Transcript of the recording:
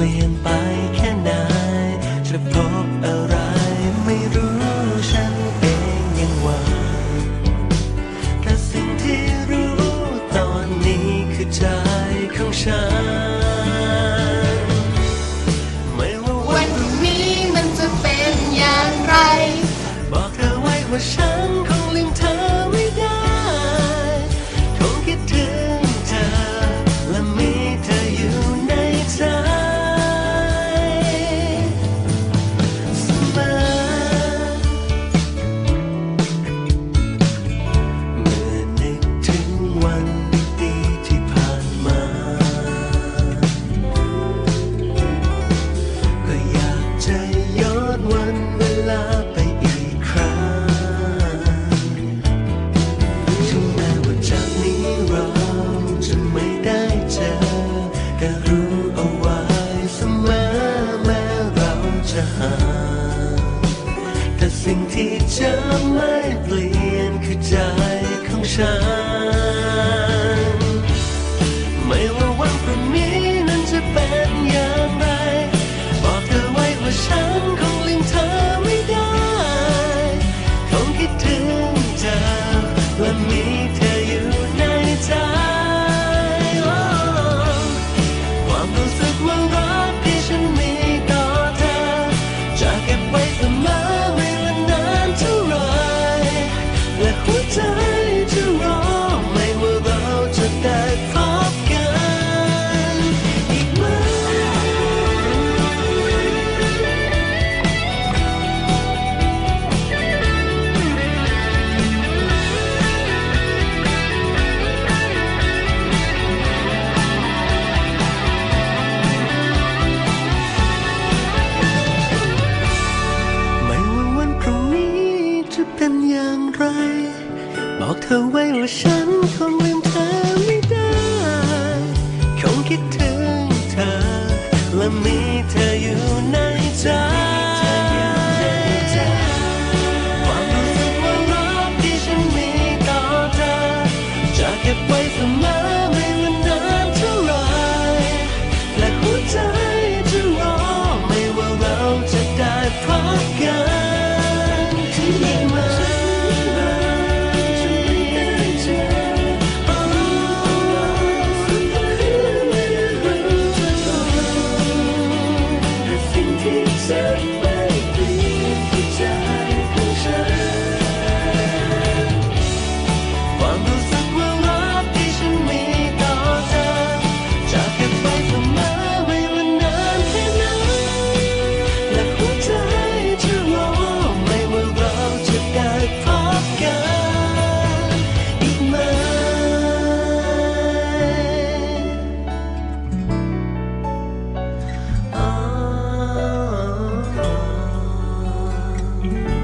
เปลี่ยนไป ย้อนวันเวลาไปอีกครั้งถึงแม้ว่าจากนี้เราจะไม่ได้เจอแต่รู้เอาไว้เสมอแม้เราจะห่างแต่สิ่งที่จะไม่เปลี่ยนคือใจของฉัน บอกเธอไว้ว่าฉันคงลืมเธอไม่ได้ คงคิดถึงเธอ และมีเธออยู่ในใจความรู้สึกว่ารักที่ฉันมีต่อเธอจะเก็บไว้เสมอ you. Bye.